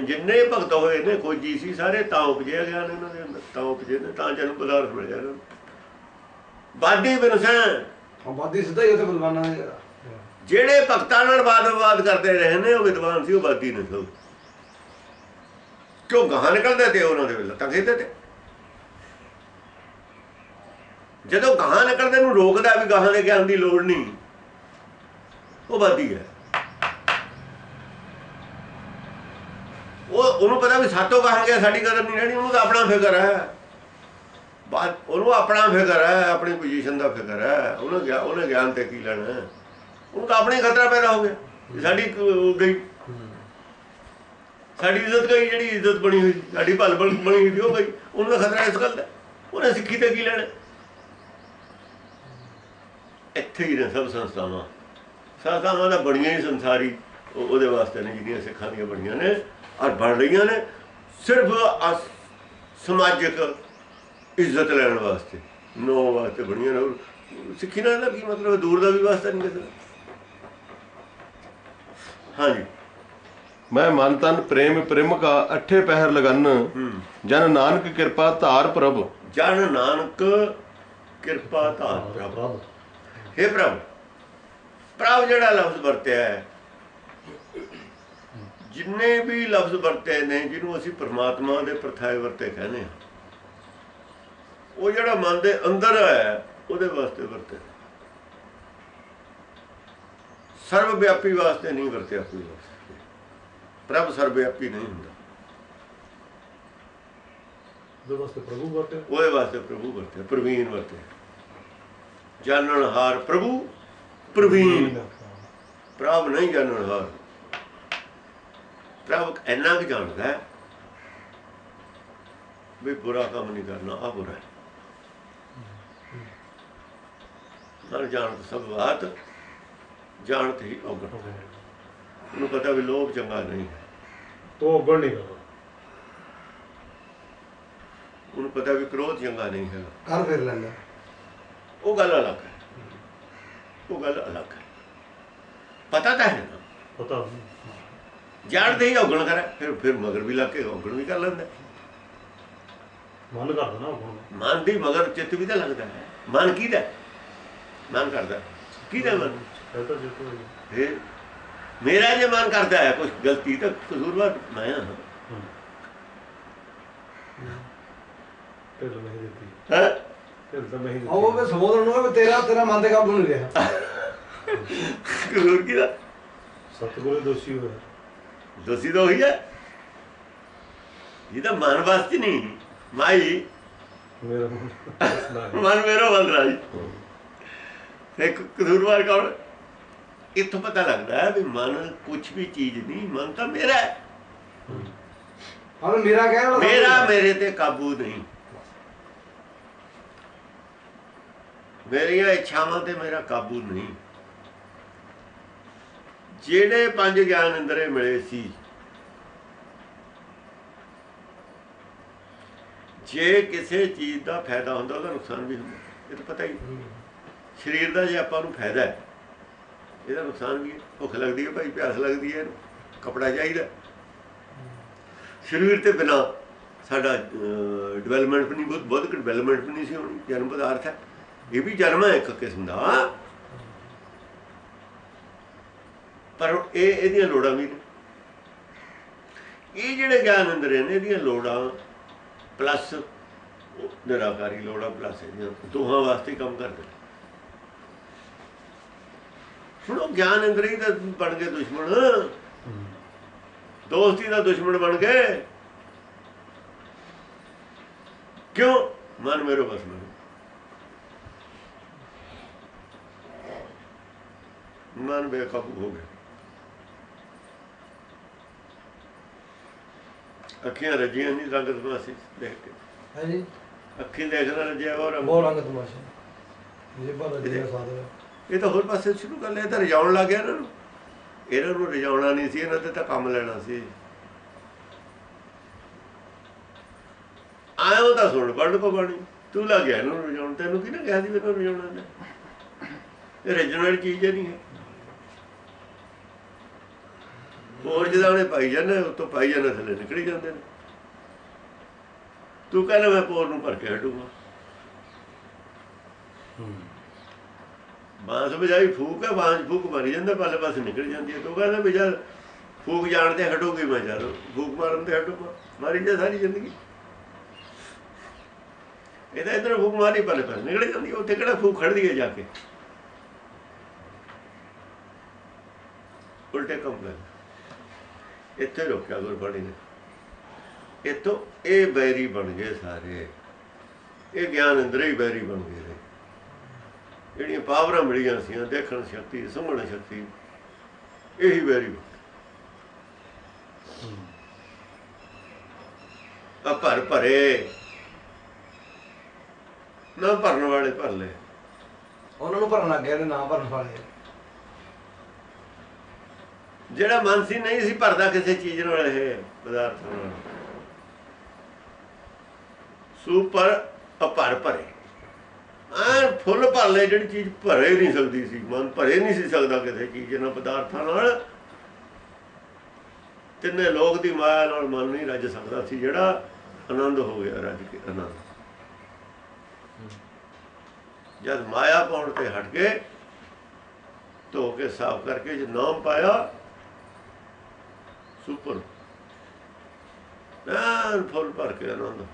ਜਿੰਨੇ ਭਗਤ ਹੋਏ ਨੇ ਕੋਈ ਜੀ ਸੀ ਸਾਰੇ ਤਾਂ ਉਪਜਿਆ ਗਿਆਨ ਇਹਨਾਂ ਦੇ ਤਾਂ ਉਪਜੇ ਨੇ ਤਾਂ ਜਨਮ ਪਦਾਰਥ ਮਿਲਿਆ ਇਹਨਾਂ ਨੂੰ। ਬਾਦੀ ਬਿਨਸੈਂ ਆਬਾਦੀ ਸਿੱਧਾ ਹੀ ਉੱਥੇ ਬਲਵਾਨਾਂ ਜਿਹੜੇ ਭਗਤਾਂ ਨਾਲ ਵਾਦ ਵਿਵਾਦ ਕਰਦੇ ਰਹੇ ਨੇ ਉਹ ਵਿਦਵਾਨ ਸੀ ਉਹ ਬਾਦੀ ਨੇ ਸਭ ਕਿਉਂ ਗਾਹਾਂ ਨਿਕਲਦੇ ਤੇ ਉਹਨਾਂ ਦੇ ਵੇਲੇ ਤਾਂ ਕਹਿੰਦੇ ਤੇ? ਜਦੋਂ ਗਾਹਾਂ ਨਿਕਲਦੇ ਨੂੰ ਰੋਕਦਾ ਵੀ ਗਾਹਾਂ ਦੇ ਗਿਆਨ ਦੀ ਲੋੜ ਨਹੀਂ ਉਹ ਬਾਦੀ ਹੈ। ਉਹ ਉਹਨੂੰ ਪਤਾ ਵੀ ਸਾਤੋਂ ਗਾਹਾਂ ਗਿਆ ਸਾਡੀ ਕਦਰ ਨਹੀਂ ਰਹਿਣੀ ਉਹਨੂੰ ਤਾਂ ਆਪਣਾ ਫਿਕਰ ਹੈ। ਬਾਤ ਉਹਨੂੰ ਆਪਣਾ ਫਿਕਰ ਹੈ ਆਪਣੀ ਪੋਜੀਸ਼ਨ ਦਾ ਫਿਕਰ ਹੈ। ਉਹਨੇ ਗਿਆ ਉਹਨੇ ਗਿਆਨ ਤੇ ਕੀ ਲੈਣਾ? ਉਹਨੂੰ ਤਾਂ ਆਪਣੇ ਖਤਰਾ ਪੈਦਾ ਹੋ ਗਿਆ। ਸਾਡੀ ਗਈ। ਸਾਡੀ ਇੱਜ਼ਤ ਗਈ ਜਿਹੜੀ ਇੱਜ਼ਤ ਬਣੀ ਹੋਈ ਸਾਡੀ ਭਲ ਬਣੀ ਹੋਈ ਉਹ ਗਈ। ਉਹਨੂੰ ਤਾਂ ਖਤਰਾ ਇਸ ਗੱਲ ਦਾ। ਉਹਨੇ ਸਿੱਖੀ ਤੇ ਕੀ ਲੈਣਾ ਇੱਥੇ ਹੀ ਨੇ ਸਭ ਸੰਸਥਾਵਾਂ। ਸੰਸਥਾਵਾਂ ਦਾ ਬੜੀਆਂ ਹੀ ਸੰਸਾਰੀ ਉਹ- ਉਹਦੇ ਵਾਸਤੇ ਨੇ ਜਿਹੜੀਆਂ ਸਿੱਖਾਂ ਦੀਆਂ ਬੜੀਆਂ ਨੇ। ਔਰ ਬਣ ਰਹੀਆਂ ਨੇ ਸਿਰਫ ਸਮਾਜਿਕ ਇੱਜ਼ਤ ਲੈਣ ਵਾਸਤੇ ਨੋ ਵਾਸਤੇ ਬਣੀਆਂ ਨੇ। ਸਿੱਖੀ ਨਾਲ ਦਾ ਕੀ ਮਤਲਬ ਦੂਰ ਦਾ ਵੀ ਵਾਸਤਾ ਨਹੀਂ ਕਿਸੇ ਹਾਂਜੀ। ਮੈਂ ਮਨ ਤਨ ਪ੍ਰੇਮ ਪ੍ਰੇਮਿਕਾ ਅਠੇ ਪਹਿਰ ਲਗਨ। ਜਨ ਨਾਨਕ ਕਿਰਪਾ ਧਾਰ ਪ੍ਰਭ। ਜਨ ਨਾਨਕ ਕਿਰਪਾ ਧਾਰ ਪ੍ਰਭ। हे ਪ੍ਰਭ। ਪ੍ਰਭ ਜਿਹੜਾ ਲਫ਼ਜ਼ ਵਰਤਿਆ ਹੈ ਜਿੰਨੇ ਵੀ ਲਫ਼ਜ਼ ਵਰਤੇ ਨੇ ਜਿਹਨੂੰ ਅਸੀਂ ਪ੍ਰਮਾਤਮਾ ਦੇ ਪ੍ਰਥਾਏ ਵਰਤੇ ਕਹਿੰਦੇ ਹਾਂ ਉਹ ਜਿਹੜਾ ਮਨ ਦੇ ਅੰਦਰ ਹੈ ਉਹਦੇ ਵਾਸਤੇ ਵਰਤੇ। ਸਰਵ ਵਿਆਪੀ ਵਾਸਤੇ ਨਹੀਂ ਵਰਤਿਆ ਕੋਈ ਪ੍ਰਭ ਸਰਵ ਵਿਆਪੀ ਨਹੀਂ ਹੁੰਦਾ। ਦੇ ਵਾਸਤੇ ਪ੍ਰਭੂ ਵਰਤੇ। ਉਹਦੇ ਵਾਸਤੇ ਪ੍ਰਭੂ ਵਰਤੇ ਪ੍ਰਵੀਨ ਵਰਤੇ। ਜਾਣਨ ਹਾਰ ਪ੍ਰਭੂ ਪ੍ਰਵੀਨ। ਪ੍ਰਭ ਨਹੀਂ ਜਾਣਨ ਹਾਰ ਪ੍ਰਭ ਇੰਨਾ ਕੁ ਜਾਣਦਾ ਹੈ ਵੀ ਬੁਰਾ ਕੰਮ ਨਹੀਂ ਕਰਨਾ ਆ ਬੁਰਾ ਨਾਲ ਜਾਣਤ ਸਭ ਬਾਤ ਜਾਣਤ ਹੀ ਔਗਣ। ਉਹਨੂੰ ਪਤਾ ਵੀ ਲੋਭ ਚੰਗਾ ਨਹੀਂ ਹੈ। ਤੋ ਗਣ ਨਹੀਂ ਕਰਦਾ। ਉਹਨੂੰ ਪਤਾ ਵੀ ਕ੍ਰੋਧ ਚੰਗਾ ਨਹੀਂ ਹੈ ਕਰ ਫਿਰ ਲੈਂਦਾ। ਉਹ ਗੱਲ ਅਲੱਗ ਹੈ। ਉਹ ਗੱਲ ਅਲੱਗ ਹੈ। ਪਤਾ ਤਾਂ ਹੈ ਨਾ। ਪਤਾ ਜਾਣਦੇ ਹੀ ਔਗਣ ਕਰੇ ਫਿਰ ਫਿਰ ਮਗਰ ਵੀ ਲਾ ਕੇ ਔਗਣ ਵੀ ਕਰ ਲੈਂਦਾ। ਮਨ ਕਰਦਾ ਨਾ। ਹੁਣ ਮਨ ਦੀ ਮਗਰ ਚਿੱਤ ਵੀ ਤਾਂ ਲੱਗਦਾ। ਹੈ ਮਨ ਕਿਹਦਾ? ਮਨ ਕਰਦਾ। ਕਿਹਦਾ ਮਨ? ਇਹ ਮੇਰਾ ਜੇ ਮਨ ਕਰਦਾ ਹੈ ਕੁਝ ਗਲਤੀ ਤਾਂ ਕਸੂਰਵਾਰ ਮੈਂ ਹਾਂ। ਢਿੱਲ ਨਹੀਂ ਦਿੱਤੀ। ਹੈਂ? ਢਿੱਲ ਤਾਂ ਨਹੀਂ ਦਿੱਤੀ। ਉਹ ਵੀ ਸੰਬੋਧਨ ਨੂੰ ਵੀ ਤੇਰਾ ਤੇਰਾ ਮਨ ਦੇ ਕਾਬੂ ਨਹੀਂ ਰਿਹਾ। ਕਸੂਰ ਕਿਹਦਾ? ਸਤਿਗੁਰੂ ਦੋਸ਼ੀ ਹੋਇਆ। ਦੋਸ਼ੀ ਤਾਂ ਉਹੀ ਹੈ। ਜਿਹਦਾ ਮਨ ਵਸ ਚ ਨਹੀਂ। ਮਾਈ। ਮੇਰਾ ਮਨ ਮੇਰਾ ਬੰਦ ਰਾਜੀ ਇੱਕ ਕਸੂਰਵਾਰ ਕੌਣ? ਇੱਥੋਂ ਪਤਾ ਲੱਗਦਾ ਹੈ ਵੀ ਮਨ ਕੁਝ ਵੀ ਚੀਜ਼ ਨਹੀਂ ਮਨ ਤਾਂ ਮੇਰਾ ਹੈ। ਹਾਂ ਮੇਰਾ ਕਹਿਣ ਵਾਲਾ ਮੇਰਾ ਮੇਰੇ ਤੇ ਕਾਬੂ ਨਹੀਂ। ਮੇਰੀਆਂ ਇੱਛਾਵਾਂ ਤੇ ਮੇਰਾ ਕਾਬੂ ਨਹੀਂ। ਜਿਹੜੇ ਪੰਜ ਗਿਆਨ ਅੰਦਰੇ ਮਿਲੇ ਸੀ ਜੇ ਕਿਸੇ ਚੀਜ਼ ਦਾ ਫਾਇਦਾ ਹੁੰਦਾ ਉਹਦਾ ਨੁਕਸਾਨ ਵੀ ਹੁੰਦਾ। ਇਹ ਤਾਂ ਪਤਾ ਹੀ ਸਰੀਰ ਦਾ ਜੇ ਆਪਾਂ ਨੂੰ ਫਾਇਦਾ ਹੈ ਇਹਦਾ ਨੁਕਸਾਨ ਵੀ ਹੈ। ਭੁੱਖ ਲੱਗਦੀ ਹੈ ਭਾਈ ਪਿਆਸ ਲੱਗਦੀ ਹੈ ਕਪੜਾ ਚਾਹੀਦਾ ਸਰੀਰ ਤੇ ਬਿਨਾ ਸਾਡਾ ਡਿਵੈਲਪਮੈਂਟ ਵੀ ਨਹੀਂ ਬਹੁਤ ਬਹੁਤ ਡਿਵੈਲਪਮੈਂਟ ਵੀ ਨਹੀਂ ਸੀ ਹੋਣੀ। ਜਨਮ ਪਦਾਰਥ ਹੈ। ਇਹ ਵੀ ਜਨਮ ਹੈ ਇੱਕ ਕਿਸਮ ਦਾ। ਪਰ ਇਹ ਇਹਦੀਆਂ ਲੋੜਾਂ ਵੀ ਨੇ। ਇਹ ਜਿਹੜੇ ਗਿਆਨ ਅੰਦਰ ਨੇ ਇਹਦੀਆਂ ਲੋੜਾਂ ਪਲੱਸ ਨਿਰਾਕਾਰੀ ਲੋੜਾਂ ਪਲੱਸ ਇਹਦੀਆਂ ਦੋਹਾਂ ਵਾਸਤੇ ਕੰਮ ਕਰਦੇ ਨੇ। ਹੁਣ ਉਹ ਗਿਆਨ ਅੰਦਰ ਹੀ ਤਾਂ ਬਣ ਗਏ ਦੁਸ਼ਮਣ। ਦੋਸਤੀ ਦਾ ਦੁਸ਼ਮਣ ਬਣ ਗਏ। ਕਿਉਂ? ਮਨ ਮੇਰੇ ਬਸ में ਮਨ ਬੇਕਾਬੂ ਹੋ ਗਿਆ। ਅੱਖੀਆਂ ਰੱਜੀਆਂ ਨਹੀਂ ਰੰਗ ਤਮਾਸ਼ੇ ਦੇਖ ਕੇ। ਹੈ ਜੀ ਅੱਖੀਂ ਦੇਖਣਾ ਰੱਜਿਆ ਔਰ ਬਹੁਤ ਰੰਗ ਤਮਾਸ਼ਾ ਇਹ ਬਾਤ ਜਿਹੜਾ ਸਾਧ ਹੈ। ਇਹ ਤਾਂ ਹੋਰ ਪਾਸੇ ਸ਼ੁਰੂ ਕਰ ਲਿਆ ਤਾਂ ਰਜਾਉਣ ਲੱਗ ਗਿਆ ਇਹਨਾਂ ਨੂੰ। ਇਹਨਾਂ ਨੂੰ ਰਜਾਉਣਾ ਨਹੀਂ ਸੀ ਇਹਨਾਂ ਤੇ ਤਾਂ ਕੰਮ ਲੈਣਾ ਸੀ। ਆਇਓ ਤਾਂ ਸੁਣ ਪੜ੍ਹ ਕੋ ਬਾਣੀ ਤੂੰ ਲੱਗ ਗਿਆ ਇਹਨੂੰ ਰਜਾਉਣ ਤੈਨੂੰ ਕਿਹਨੇ ਕਿਹਾ ਸੀ ਮੈਨੂੰ ਰਜਾਉਣਾ ਨੇ ਇਹ ਰਜਣ ਵਾਲੀ ਚੀਜ਼ ਨਹੀਂ ਹੈ। ਹੋਰ ਜਿਹਦਾ ਉਹਨੇ ਪਾਈ ਜਾਂਦੇ ਉਤੋਂ ਪਾਈ ਜਾਂਦੇ ਥੱਲੇ ਨਿਕਲੀ ਜਾਂਦੇ ਨੇ। ਤੂੰ ਕਹਿੰਦਾ ਮੈਂ ਪੋਰ ਨੂੰ ਭਰ ਕੇ ਹਟੂਗਾ। ਬਾਂਸ ਵਜਾਈ ਫੂਕ ਹੈ ਬਾਂਸ ਫੂਕ ਮਾਰੀ ਜਾਂਦਾ ਪਾਲੇ ਪਾਸੇ ਨਿਕਲ ਜਾਂਦੀ ਹੈ। ਤੂੰ ਕਹਿੰਦਾ ਵੀ ਜਦ ਫੂਕ ਜਾਣ ਤੇ ਹਟੂਗੀ ਮੈਂ ਜਦ ਫੂਕ ਮਾਰਨ ਤੇ ਹਟੂਗਾ। ਮਾਰੀ ਜਾ ਸਾਰੀ ਜ਼ਿੰਦਗੀ। ਇਹਦਾ ਇਧਰ ਫੂਕ ਮਾਰੀ ਪਾਲੇ ਪਾਸੇ ਨਿਕਲ ਜਾਂਦੀ ਉੱਥੇ ਕਿਹੜਾ ਫੂਕ ਖੜਦੀ ਹੈ ਜਾ ਕੇ? ਉਲਟੇ ਕੰਮ ਕਰ ਇੱਥੇ ਰੋਕਿਆ ਗੁਰਬਾਣੀ ਨੇ। ਇੱਥੋਂ ਇਹ ਬੈਰੀ ਬਣ ਗਏ ਸਾਰੇ। ਇਹ ਗਿਆਨ ਅੰਦਰੇ ਹੀ ਬੈਰੀ ਬਣ ਗਏ ਨੇ। ਜਿਹੜੀਆਂ ਪਾਵਰਾਂ ਮਿਲੀਆਂ ਸੀ ਦੇਖਣ ਸ਼ਕਤੀ, ਸੁਣਨ ਸ਼ਕਤੀ, ਇਹੀ ਬੈਰੀ ਬਣ ਆ ਭਰ ਭਰੇ। ਨਾ ਭਰਨ ਵਾਲੇ ਭਰ ਲੈ ਉਹਨਾਂ ਨੂੰ ਭਰਨ ਲੱਗੇ ਤੇ ਨਾ ਭਰਨ ਵਾਲੇ। ਜਿਹੜਾ ਮਨ ਸੀ ਨਹੀਂ ਸੀ ਭਰਦਾ ਕਿਸੇ ਚੀਜ਼ ਨਾਲ ਇਹ ਪਦਾਰਥ ਨਾਲ ਸੁਪਰ ਅਪਰ ਭਰੇ। ਆ ਫੁੱਲ ਭਰ ਲੈ ਜਿਹੜੀ ਚੀਜ਼ ਭਰੇ ਨਹੀਂ ਸਕਦੀ ਸੀ। ਮਨ ਭਰੇ ਨਹੀਂ ਸੀ ਸਕਦਾ ਕਿਸੇ ਚੀਜ਼ ਨਾਲ ਪਦਾਰਥਾਂ ਨਾਲ। ਤਿੰਨੇ ਲੋਕ ਦੀ ਮਾਇਆ ਨਾਲ ਮਨ ਨਹੀਂ ਰੱਜ ਸਕਦਾ ਸੀ ਜਿਹੜਾ ਆਨੰਦ ਹੋ ਗਿਆ ਰੱਜ ਕੇ ਆਨੰਦ। ਜਦ ਮਾਇਆ ਪਾਉਣ ਤੇ ਹਟ ਗਏ ਧੋ ਕੇ ਸਾਫ਼ ਕਰਕੇ ਜੇ ਨਾਮ ਪਾਇਆ ਸੁਪਰ ਐਨ ਫੁੱਲ ਭਰ ਕੇ ਆਨੰਦ